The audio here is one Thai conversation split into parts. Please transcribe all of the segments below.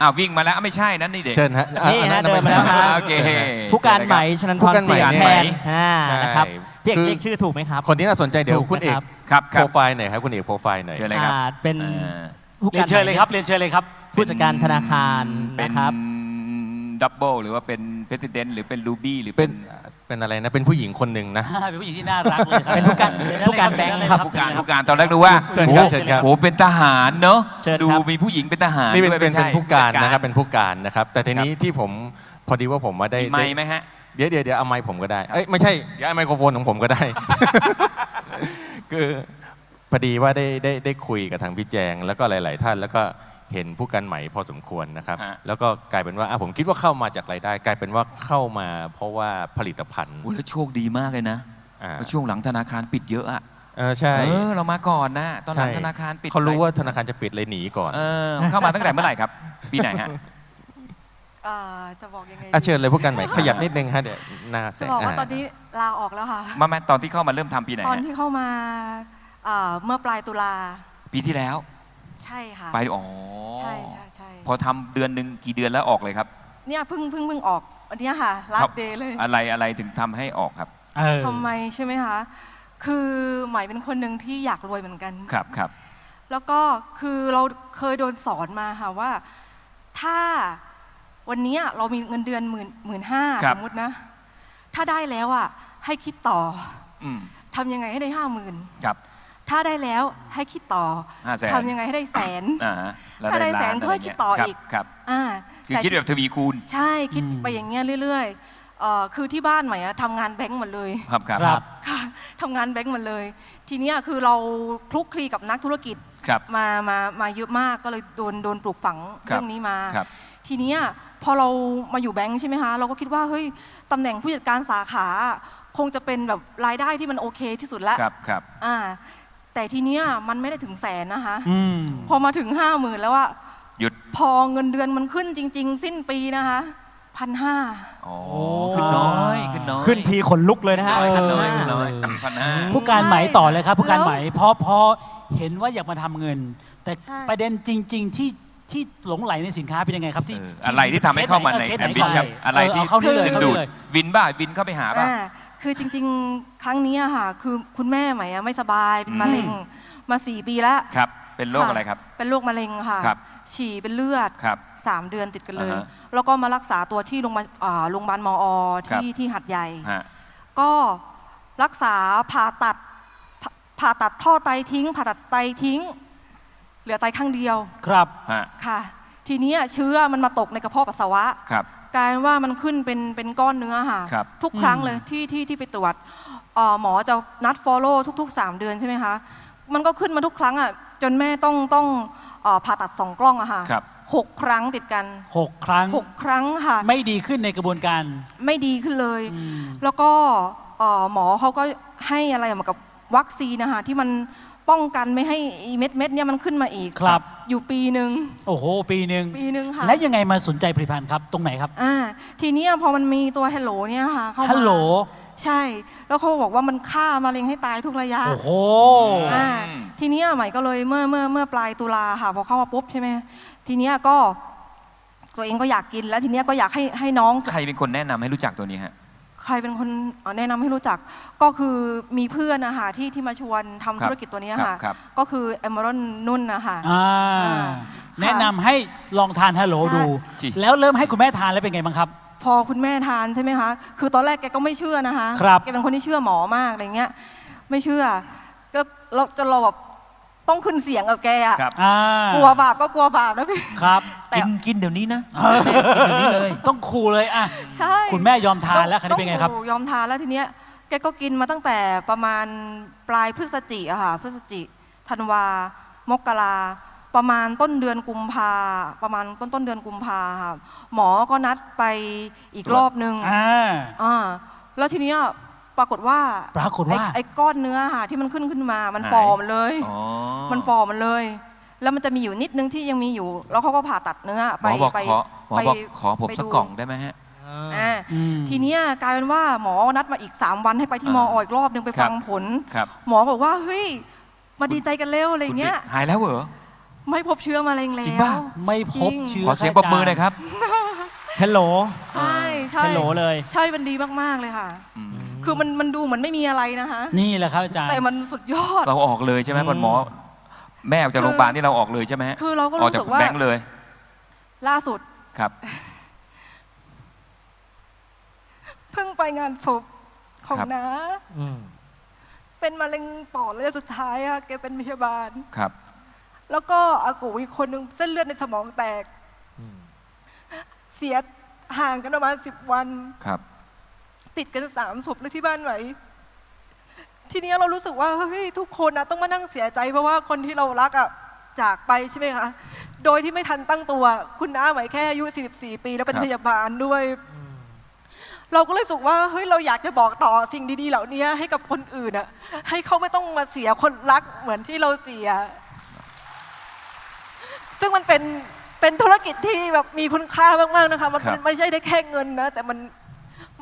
อ้าววิ่งมาแล้วอ้าวไม่ใช่นั่นนี่เด็ก เชิญฮะอ่นี่ฮะอัเดินมาแล้วครับโอเคชิญฮะ ผู้การไหมชนันทผู้รการไหมเสียงเนี่ยแทนอ่าใช่นะครับพี่เอกคือ เรียกชื่อถูกไหมครับ คนที่น่าสนใจเดี๋ยวถูกคุณเอกนะครับ ครับคโปรัรบไฟล์หน่อยครับคุณเอกโปรไฟล์หน่อย เชิญเลยครับอ่าเป็นอ่าผู้เรียนเชิญเลยครับเรียนเชิญเลยครับ ผู้จัดการธนาคารเป็นนะครับ ดับเบิลหรือว่าเป็นเพรสิดเนหรือเป็นรูบี้หรือเป็เป็นน เป็นอะไรนะ เป็นผู้หญิงคนหนึ่งนะ เป็นผู้หญิงที่น่ารักเลยครับเป็นผู้การเชิญได้ผู้การเลยแบงค์เชิญได้เลยครับผู้การผู้การตอนแรกดูว่าเชิญครับเชิญครับโอ้โหเป็นทหารเนอะเชิญครับดูมีผู้หญิงเป็นทหารนี่เป็นด้วยเป็นไม่ใช่เป็นผู้การนะครับเป็นผู้การนะครับ แต่ทีนี้ที่ผมพอดีว่าผมมาได้มีไม้ไหมฮะเดี๋ยวเดี๋ยวเดี๋ยวเอาไมค์ผมก็ได้เอ้ยไม่ใช่เดี๋ยวเอาไมโครโฟนของผมก็ได้ คือพอดีว่าได้ได้ได้คุยกับทางพี่แจงแล้วก็หลาย ๆ ท่านแล้วก็ เห็นผู้กันใหม่พอสมควรนะครับ ฮะ แล้วก็กลายเป็นว่าอะผมคิดว่าเข้ามาจากรายได้ กลายเป็นว่าเข้ามาเพราะว่าผลิตภัณฑ์ โอ้แล้วโชคดีมากเลยนะอ่า เพราะช่วงหลังธนาคารปิดเยอะอะเออใช่เออเรามาก่อนนะตอนหลังใช่ธนาคารปิดเขารู้ว่าธนาคารจะปิดเลยหนีก่อนเออเข้ามาตั้งแต่เมื่อไหร่ครับ ปีไหนฮะ เอ่อจะบอกยังไงอะดีเชิญเลยผู้กันใหม่ขยับนิดนึงฮะเดี๋ยวหน้าแสจะงบอกว่าอ่าตอนนี้ลาออกแล้วค่ะ มาแม่ตอนที่เข้ามาเริ่มทำปีไหนตอนฮะที่เข้ามาเอ่อเมื่อปลายตุลาปีที่แล้ว ใช่ค่ะ ไปอ๋อใช่ใช่ใช่ พอทำเดือนหนึ่งกี่เดือนแล้วออกเลยครับเนี่ยเพิ่งเพิ่งเพิ่งออกวันเนี้ยค่ะลาครัดบเดย์เลย อะไรอะไรถึงทำให้ออกครับ เออ ทำไมใช่ไหมคะ คือใหม่เป็นคนหนึ่งที่อยากรวยเหมือนกัน ครับครับ แล้วก็คือเราเคยโดนสอนมาค่ะว่า ถ้าวันเนี้ยเรามีเงินเดือนหมื่นหมื่นห้าครัสบ มมตินะ ถ้าได้แล้วอะให้คิดต่ออืมทำยังไงให้ได้ห้าหมื่นครับ ถ้าได้แล้วให้คิดต่อห้าแสน ทำยังไงให้ได้แสน อ่าฮะแล้วถ้าได้ล้แสนก็ให้ะไรคิดเงี้ยต่อครับอีกครับอ่าคือแต่คิดแบบทวีคูณใช่คิดไปอย่างเงี้ยเรื่อยๆเอ่อคือที่บ้านใหม่อะทำงานแบงก์หมดเลย ครับครับครับ ค่ะทำงานแบงก์หมดเลย ทีเนี้ยคือเราคลุกคลีกับนักธุรกิจครับ มามามาเยอะมากก็เลยโดนโดนปลูกฝังครับเรื่องนี้มา ครับทีเนี้ยพอเรามาอยู่แบงก์ใช่ไหมคะ เราก็คิดว่าเฮ้ยตำแหน่งผู้จัดการสาขา คงจะเป็นแบบรายได้ที่มันโอเคที่สุดแล้วครับครับ อ่า แต่ทีเนี้ยมันไม่ได้ถึงแสนนะคะ อืม พอมาถึงห้าหมื่นแล้วอะหยุด พอเงินเดือนมันขึ้นจริง ๆ สิ้นปีนะคะพันห้าอ๋อขึ้นน้อยขึ้นน้อยขึ้นทีขนลุกเลยนะฮะขึ้นน้อยพัขึ้นนห้าน้อยพันห้า ผู้การไหมต่อเลยครับ ผู้การแล้วไหมเพราะเพราะเห็นว่าอยากมาทำเงิน แต่ใช่ ประเด็นจริง ๆ ที่ที่หลงไหลในสินค้าเป็นยังไงครับที่เอออะไรที่ทำให้เข้ามาในคสแอไหมบิชันก่อะไรที่เาเข้านี่เลยดึงเข้าดูนี่ดเลย วินบ้าวินเข้าไปหาป่ะอ่า คือจริงๆ ครั้งนี้อะค่ะ คือคุณแม่ใหม่อะไม่สบายเป็นมะเร็งมาสี่ปีแล้วครับ เป็นโรคอะไรครับ เป็นโรคมะเร็งค่ะ ครับฉี่เป็นเลือดครับสามเดือนติดกันเลย อ่าฮะแล้วก็มารักษาตัวที่โรงพยาบาลอ่าโรงพยาบาลมอครับ ที่ที่หัดใหญ่ ฮะ ก็รักษาผ่าตัดผ่าผ่าตัดท่อไตทิ้ง ผ่าตัดไตทิ้ง เหลือไตข้างเดียวครับ ฮะ ค่ะ ทีเนี้ยเชื้อมันมาตกในกระเพาะปัสสาวะ ครับ กลายเป็นว่ามันขึ้นเป็นเป็นก้อนเนื้อค่ะ ครับ ทุกครั้งเลยที่ที่ที่ไปตรวจเอ่อหมอจะนัด follow ทุก ๆ 3 เดือนใช่ไหมคะมันก็ขึ้นมาทุกครั้งอะจนแม่ต้องต้องเอ่อผ่าตัดสองกล้องอะค่ะครับ หกครั้งติดกันหกครั้ง หกครั้งค่ะ ไม่ดีขึ้นในกระบวนการ ไม่ดีขึ้นเลย อืมแล้วก็เอ่อหมอเขาก็ให้อะไรเหมือนกับวัคซีนนะคะที่มัน ป้องกันไม่ให้ไอ้เม็ดเม็ดๆเนี่ยมันขึ้นมาอีกครับ อยู่ปีหนึ่งโอ้โห ปีหนึ่งปีหนึ่งค่ะและยังไงมาสนใจผลิตภัณฑ์ครับ ตรงไหนครับ อ่าทีเนี้ยพอมันมีตัว Hello เนี่ยค่ะเข้ามาฮัลโหล ใช่ แล้วเขาบอกว่ามันฆ่ามะเร็งให้ตายทุกระยะ โอ้โห อ่าอืมทีเนี้ยใหม่ก็เลยเมื่อเมื่อเมื่อปลายตุลาค่ะพอเข้ามาปุ๊บใช่ไหมทีเนี้ยก็ตัวเองก็อยากกินแล้วทีเนี้ยก็อยากให้ให้น้อง ใครเป็นคนแนะนำให้รู้จักตัวนี้ฮะ ใครเป็นคนเอ่อแนะนำให้รู้จัก ก็คือมีเพื่อนนะคะที่ที่มาชวนทำครับธุรกิจตัวเนี้ยครับค่ะ ครับ ก็คือเอม r รอนนุ่นนะคะ อ่าอ่าแนะนำให้ลองทานฮัลโหลใช่ดูจริงแล้วเริ่มให้คุณแม่ทานแล้วเป็นไงบ้างครับ พอคุณแม่ทานใช่ไหมคะ คือตอนแรกแกก็ไม่เชื่อนะคะ ครับแกเป็นคนที่เชื่อหมอมากอะไรเงี้ย ไม่เชื่อ ก็เราจนเราแบบ ต้องขึ้นเสียงกับแกอะครับ อ่ากลัวบาปก็กลัวบาปนะพี่ ครับ แต่ กินกินเดี๋ยวนี้นะเดี๋ยวนี้เลย ต้องขู่เลยอะ ใช่คุณแม่ยอมทานแล้วคันนี้เป็นไงครับ ต้องยอมทานแล้วทีเนี้ยแกก็กินมาตั้งแต่ประมาณปลายพฤศจิอะค่ะพฤศจิธันวามกราประมาณต้นเดือนกุมภาประมาณต้นต้นเดือนกุมภาค่ะหมอก็นัดไปอีกรอบนึง อ่า อ่าแล้วทีเนี้ย ปรากฏว่าปรากฏว่า ไอ้ไอ้ก้อนเนื้อค่ะที่มันขึ้นขึ้นมา มันหาย ฟอมันเลย อ๋อ มันฟอมันเลย แล้วมันจะมีอยู่นิดนึงที่ยังมีอยู่ แล้วเขาก็ผ่าตัดเนื้อหมไปอบอกไปขอหมอไปบอกขอผมไปสักดูกล่องได้ไหมฮะ อ่าอืม ทีเนี้ยกลายเป็นว่าหมอนัดมาอีก 3 วันให้ไปที่มอ่าออีกรอบนึงไปครับฟังผล ครับหมอบอกว่าเฮ้ยมาดีใจกันเร็วอะไรคุณเงี้ยหายแล้วเหรอ ไม่พบเชื้อมะเร็งแล้วจริงป่ะ ไม่พบจริงเชื้อขอเสียงปรบมือหน่อยครับ ฮัลโหลใช่ใช่ฮัลโหลเลย ใช่มันดีมากๆเลยค่ะ คือมันมันดูเหมือนไม่มีอะไรนะคะ นี่แหละครับอาจารย์ แต่มันสุดยอด เราออกเลยใช่ไหมอืมคุณหมอ แม่ออกจากโรงพยาบาลนี่เราออกเลยใช่ไหมฮะคือเราก็ออกรู้จากสึกว่าแบงค์เลย ล่าสุดครับ เพิ่งไปงานศพของครับ น้าอืมเป็นมะเร็งปอดระยะสุดท้ายอะแกเป็นพยาบาล ครับ แล้วก็อากูอีกคนนึงเส้นเลือดในสมองแตกเสียห่างกันประมาณสิบวัน ครับ ติดกันสามศพเลยที่บ้านไหวทีนี้เรารู้สึกว่าเฮ้ยทุกคนนะต้องมานั่งเสียใจ เพราะว่าคนที่เรารักอะจากไปใช่ไหมคะโดยที่ไม่ทันตั้งตัว คุณน้าไหวแค่อายุ 44 ปี แล้วเป็นครับพยาบาลด้วย เราก็เลยรู้สึกว่าเฮ้ยเราอยากจะบอกต่อสิ่งดีๆ เหล่านี้ให้กับคนอื่นอะให้เขาไม่ต้องมาเสียคนรักเหมือนที่เราเสีย ซึ่งมันเป็นเป็นธุรกิจที่แบบมีคุณค่ามากๆนะคะมันครับไม่ใช่ได้แค่เงินนะแต่มัน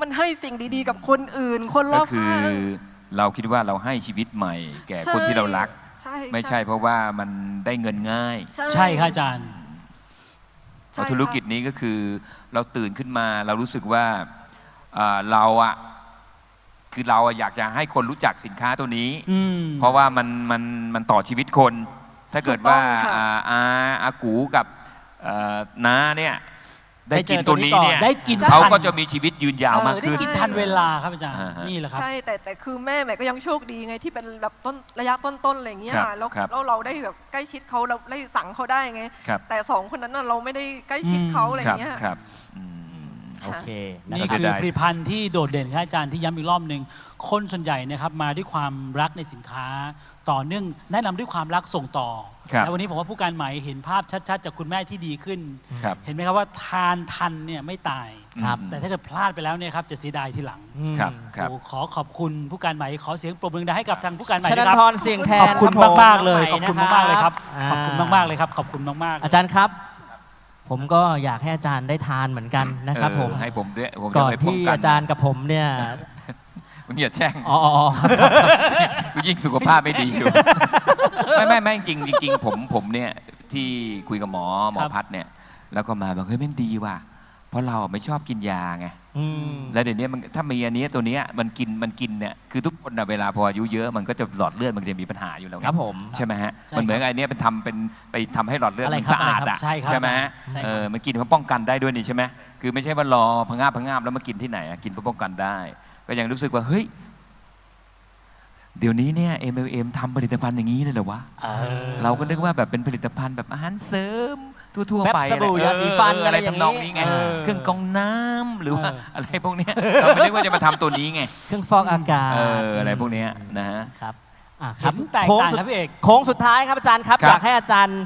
มันให้สิ่งดีๆ กับคนอื่น คนรก็อบคือข้าง เราคิดว่าเราให้ชีวิตใหม่ แก่ใช่คนที่เรารัก ใช่ไม่ใช่เพราะว่ามันได้เงินง่ายใช่ครับอาจารย์ เพราะธุรกิจนี้ก็คือเราตื่นขึ้นมาเรารู้สึกว่าอ่าเราอะคือเราอะอยากจะให้คนรู้จักสินค้าตัวนี้ อืม เพราะว่ามันมันมันต่อชีวิตคน ถ้าเกิดว่าอาอาอากูกับเอ่อน้าเนี่ย ได้กินตัวนี้เนี่ยได้กินเขาทันก็จะมีชีวิตยืนยาวมากเออได้ขึ้นกินทันเวลาครับอาจารย์อ่าฮะนี่แหละครับใช่แต่แต่คือแม่แม่ก็ยังโชคดีไงที่เป็นแบบต้นระยะต้นๆอะไรอย่างเงี้ยครับค่ะแล้วครับแล้วเราได้แบบใกล้ชิดเขาเราได้สั่งเขาได้ไงครับแต่สองคนนั้นน่ะเราไม่ได้ใกล้ชิดเขาอะไรอครับย่างเงี้ยครับอืม โอเคนะนี่ครับคือผลิตภัณฑ์ที่โดดเด่นครับอาจารย์ที่ย้ำอีกรอบหนึ่งคนส่วนใหญ่นะครับมาด้วยความรักในสินค้า ต่อเนื่องแนะนำด้วยความรักส่งต่อครับ และวันนี้ผมว่าผู้การใหม่เห็นภาพชัดๆ จากคุณแม่ที่ดีขึ้น ครับ เห็นไหมครับว่าทานทันเนี่ยไม่ตาย ครับ แต่ถ้าเกิดพลาดไปแล้วเนี่ยครับจะเสียดายทีหลังครับครับ โอ้ขอขอบคุณผู้การใหม่ขอเสียงปรบมือดังให้กับทางผู้การใหม่ชด้วยนันครับทรเสียงแทนขอบคุณรับผมมากๆเลยน้ขงอบคุณใหมากๆเลยครับาขอบคุณมากๆเลยครับ ขอบคุณมากๆอาจารย์ครับ ผมก็อยากให้อาจารย์ได้ทานเหมือนกันนะครับเออผมให้ผมด้วยผมก่จะอนไปป้องที่กันอาจารย์กับผมเนี่ยมึงอย่าแช่งอ๋ออ๋ออ๋อกูยิ่งสุขภาพไม่ดีอยู่ ไม่ไม่ไม่จริงจริงๆผมผมเนี่ยที่คุยกับหมอหมอครับพัดเนี่ย แล้วก็มาบอกเฮ้ยแม่งดีว่ะ เพราะเราไม่ชอบกินยาไงอืมแล้วเดี๋ยวนี้มันถ้ามีอันนี้ตัวเนี้ยมันกินมันกินเนี่ยคือทุกคนน่ะเวลาพออายุเยอะมันก็จะหลอดเลือดมันจะมีปัญหาอยู่แล้วไงครับผมใช่ไหมฮะใช่มันเหมือนกับไอันนี้เป็นทำเป็นไปทำให้หลอดเลือดอะไรมันครับสะอาดอะไรครับอะใช่ครับไหมใช่ครับเออมันกินเพื่อป้องกันได้ด้วยนี่ใช่ไหมคือไม่ใช่ว่ารอพะงาบพะงาบแล้วมากินที่ไหนอะกินเพื่อป้องกันได้ ก็ยังรู้สึกว่าเฮ้ยเดี๋ยวนี้เนี่ย MLM ทำผลิตภัณฑ์อย่างนี้เลยเหรอวะเออเราก็นึกว่าแบบเป็นผลิตภัณฑ์แบบอาหารเสริม ทั่วแฟบๆไปสบู่เออยาสีฟันอะไรอะไรอย่างนี้ทำนองนี้ไง เออเครื่องกรองน้ำหรือว่าเอออะไรพวกเนี้ยเราไม่นึกว่าจะมาทำตัวนี้ไง เครื่องฟอกอากาศเอออะไรพวกเนี้ยนะฮะ ครับอะครับเห็นแตกโค้งต่างสุดครับพี่เอก โค้งสุดท้ายครับอาจารย์ครับ ครับ อยากให้อาจารย์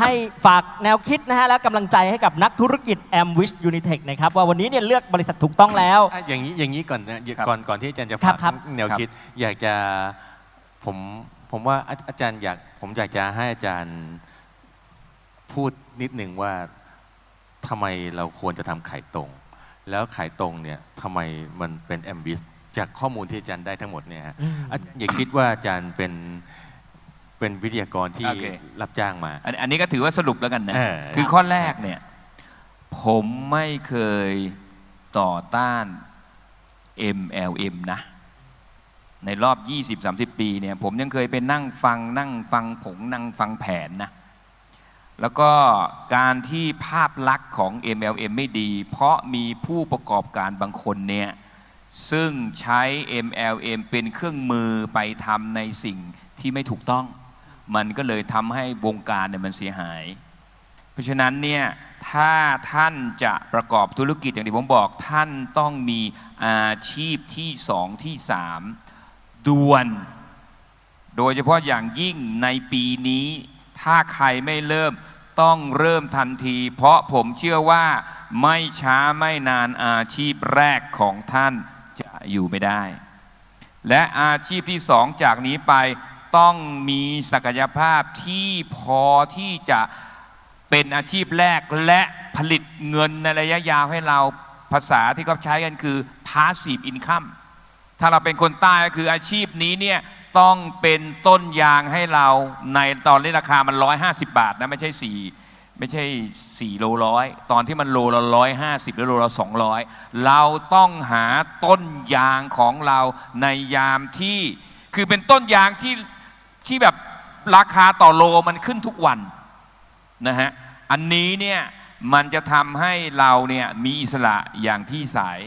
ให้ฝากแนวคิดนะฮะและกำลังใจให้กับนักธุรกิจ a m w i s h Unitech นะครับว่าวันนี้เนี่ยเลือกบริษัทถูกต้องแล้ว อะอย่างนี้อย่างนี้ก่อนนะอย่าครับก่อนก่อนที่อาจารย์จะครัฝาบกครับ แนวคิด อยากจะผมผมว่าอาอาจารย์อยากผมอยากจะให้อาจารย์ พูดนิดหนึ่งว่าทำไมเราควรจะทำไข่ตรง แล้วไข่ตรงเนี่ยทำไมมันเป็นแอมบิสจากข้อมูลที่อาจารย์ได้ทั้งหมดเนี่ยฮะอืมอะอย่าคิดว่าอาจารย์เป็นเป็นวิทยากรที่โอเครับจ้างมา อันอันนี้ก็ถือว่าสรุปแล้วกันนะ เออ คือข้อแรกเนี่ย ผมไม่เคยต่อต้าน MLM นะ ในรอบ 20-30 ปีเนี่ย ผมยังเคยไปนั่งฟังนั่งฟังผงนั่งฟังแผนนะ แล้วก็การที่ภาพลักษณ์ของ MLM ไม่ดี เพราะมีผู้ประกอบการบางคนเนี่ยซึ่งใช้ MLM เป็นเครื่องมือไปทำในสิ่งที่ไม่ถูกต้อง มันก็เลยทำให้วงการเนี่ยมันเสียหาย เพราะฉะนั้นเนี่ยถ้าท่านจะประกอบธุรกิจอย่างที่ผมบอกท่านต้องมีอาชีพที่สองที่สามด่วน โดยเฉพาะอย่างยิ่งในปีนี้ ถ้าใครไม่เริ่มต้องเริ่มทันที เพราะผมเชื่อว่าไม่ช้าไม่นานอาชีพแรกของท่านจะอยู่ไม่ได้ และอาชีพที่สองจากนี้ไปต้องมีศักยภาพที่พอที่จะเป็นอาชีพแรกและผลิตเงินในระยะยาวให้เราภาษาที่เขาใช้กันคือ passive income ถ้าเราเป็นคนใต้ก็คืออาชีพนี้เนี่ย ต้องเป็นต้นยางให้เราในตอนนี้ราคามัน 150 บาทนะไม่ใช่สี่ไม่ใช่4โลร้อยตอนที่มันโลละร้อยห้าสิบหรือโลละสองร้อยเราต้องหาต้นยางของเราในยามที่คือเป็นต้นยางที่ที่แบบราคาต่อโลมันขึ้นทุกวันนะฮะอันนี้เนี่ยมันจะทำให้เราเนี่ยมีอิสระอย่างพี่สาย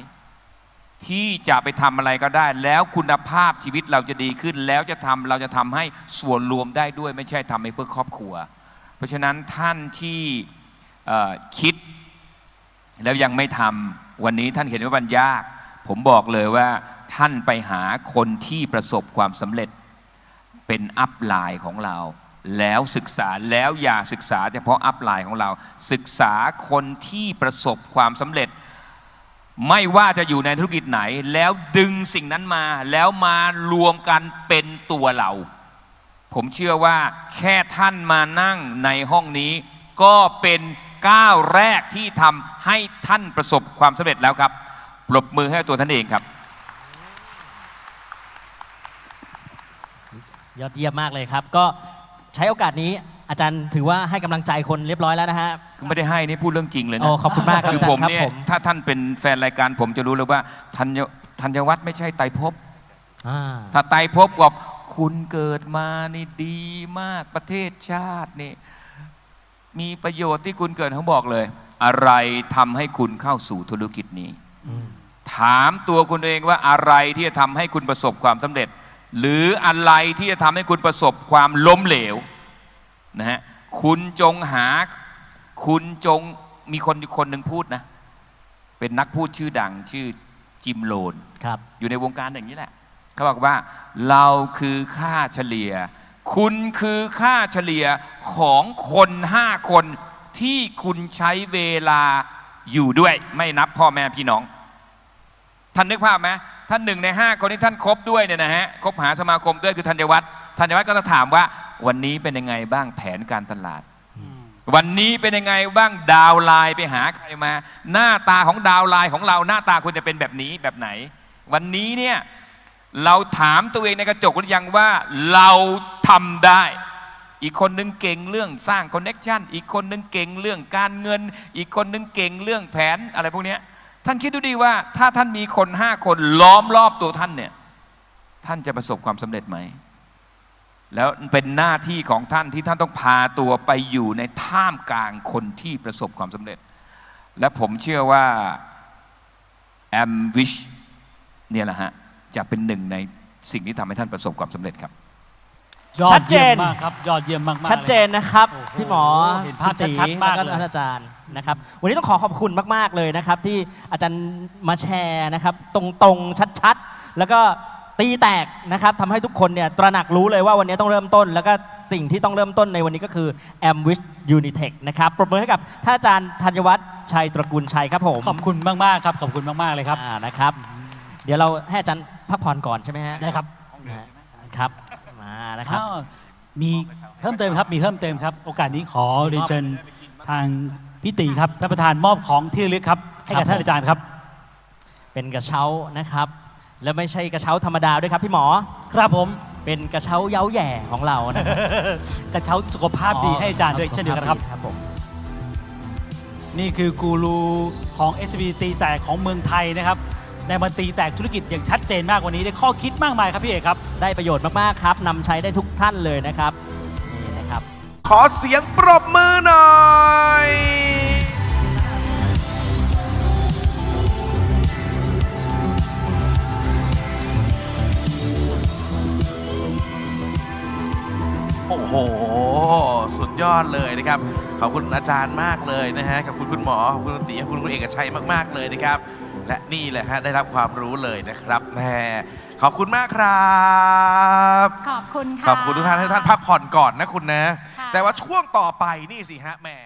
ที่จะไปทำอะไรก็ได้ แล้วคุณภาพชีวิตเราจะดีขึ้น แล้วจะทำเราจะทำให้ส่วนรวมได้ด้วยไม่ใช่ทำให้เพื่อครอบครัว เพราะฉะนั้นท่านที่คิดแล้วยังไม่ทำวันนี้ท่านเห็นว่ามันยาก ผมบอกเลยว่าท่านไปหาคนที่ประสบความสำเร็จเป็นอัพไลน์ของเรา แล้วศึกษาแล้วอย่าศึกษาเฉพาะอัพไลน์ของเรา ศึกษาคนที่ประสบความสำเร็จ ไม่ว่าจะอยู่ในธุรกิจไหน แล้วดึงสิ่งนั้นมา แล้วมารวมกันเป็นตัวเรา ผมเชื่อว่าแค่ท่านมานั่งในห้องนี้ ก็เป็นก้าวแรกที่ทำให้ท่านประสบความสำเร็จแล้วครับปรบมือให้ตัวท่านเองครับ ยอดเยี่ยมมากเลยครับ ก็ ใช้โอกาสนี้อาจารย์ถือว่าให้กำลังใจคนเรียบร้อยแล้วนะฮะ คือไม่ได้ให้นี่พูดเรื่องจริงเลยโอ้นะขอบคุณมากครับคืออาจารผมย์ครับเนี่ยผม ถ้าท่านเป็นแฟนรายการผมจะรู้เลยว่าธัญธัญวัฒน์ไม่ใช่ไตรภพ อ่า ถ้าไตรภพบอกคุณเกิดมานี่ดีมากประเทศชาตินี่ มีประโยชน์ที่คุณเกิดเขาบอกเลย อะไรทำให้คุณเข้าสู่ธุรกิจนี้ ถามตัวคุณเองว่าอะไรที่จะทำให้คุณประสบความสำเร็จ หรืออะไรที่จะทำให้คุณประสบความล้มเหลวนะฮะคุณจงหา คุณจงมีคนคนหนึ่งพูดนะ เป็นนักพูดชื่อดังชื่อจิมโลนครับอยู่ในวงการอย่างนี้แหละ เขาบอกว่าเราคือค่าเฉลี่ย คุณคือค่าเฉลี่ยของคนห้าคนที่คุณใช้เวลาอยู่ด้วย ไม่นับพ่อแม่พี่น้องท่านนึกภาพไหม ท่านหนึ่งในห้าคนที่ท่านคบด้วยเนี่ยนะฮะคบหาสมาคมด้วยคือธัญวัฒน์ธัญวัฒน์ก็จะถามว่าวันนี้เป็นยังไงบ้างแผนการตลาด วันนี้เป็นยังไงบ้างดาวน์ไลน์ไปหาใครมา หน้าตาของดาวน์ไลน์ของเราหน้าตาควรจะเป็นแบบนี้แบบไหน วันนี้เนี่ยเราถามตัวเองในกระจกหรือยังว่าเราทำได้ อีกคนนึงเก่งเรื่องสร้างคอนเน็ชันอีกคนนึงเก่งเรื่องการเงิน อีกคนนึงเก่งเรื่องแผนอะไรพวกเนี้ย ท่านคิดดูดีว่า ถ้าท่านมีคนห้าคนล้อมรอบตัวท่านเนี่ย ท่านจะประสบความสำเร็จไหม แล้วเป็นหน้าที่ของท่านที่ท่านต้องพาตัวไปอยู่ในท่ามกลางคนที่ประสบความสำเร็จ และผมเชื่อว่าแอมวิชเนี่ยแหละฮะ จะเป็นหนึ่งในสิ่งที่ทำให้ท่านประสบความสำเร็จครับ ยอชัดดเจเยี่ยน มมากครับ ยอดเยี่ยมมากๆชัดเจนนะครับ โอ้โหพี่หมอเห็นภาพคุณตีชัดๆมากแล้วเลย ท่านอาจารย์ นะครับวันนี้ต้องขอขอบคุณมาก ๆ เลยนะครับ ที่อาจารย์มาแชร์นะครับ ตรงๆ ชัดๆ แล้วก็ตีแตกนะครับทำให้ทุกคนเนี่ยตระหนักรู้เลยว่าวันนี้ต้องเริ่มต้น แล้วก็สิ่งที่ต้องเริ่มต้นในวันนี้ก็คือ a m w i s h Unitech นะครับปรบมือให้กับท่านอาจารย์ธัญวัฒน์ชัยตระกูลชัยครับผมขอบคุณมากๆครับขอบคุณมากๆเลยครับอ่านะครับ เดี๋ยวเราให้อาจารย์พักผ่อนก่อนใช่ไหมฮะได้ครับครับมานะครับอ้าวมีเพิ่มเติมครับมีเพิ่มเติมครับ โอกาสนี้ขอเรียนเชิญทาง พิตีครับท่านประธานมอบของที่ระลึกครับ ให้กับครับท่านอาจารย์ครับ เป็นกระเช้านะครับ แล้วไม่ใช่กระเช้าธรรมดาด้วยครับพี่หมอ ครับผม เป็นกระเช้าเย้าแหย่ของเรานะครับกระเช้าสุขภาพดีให้อาจารย์ด้วยเช่นเดียวกันครับ ครับผม นี่คือกูรูของ s b ตีแตกของเมืองไทยนะครับได้มาตีแตกธุรกิจอย่างชัดเจนมากวันนี้ได้ข้อคิดมากมายครับพี่เอกครับ ได้ประโยชน์มากๆครับนำใช้ได้ทุกท่านเลยนะครับนี่นะครับ ขอเสียงปรบมือหน่อยโอ้โห สุดยอดเลยนะครับ ขอบคุณอาจารย์มากเลยนะฮะ ขอบคุณคุณหมอ ขอบคุณคุณตีขอบคุณคุณเอกชัยมาก ๆ เลยนะครับ และนี่แหละฮะ ได้รับความรู้เลยนะครับแหมขอบคุณมากครับ ขอบคุณค่ะ ขอบคุณทุกท่านให้ท่านพักผ่อนก่อนนะคุณนะค่ะ แต่ว่าช่วงต่อไปนี่สิฮะแหม่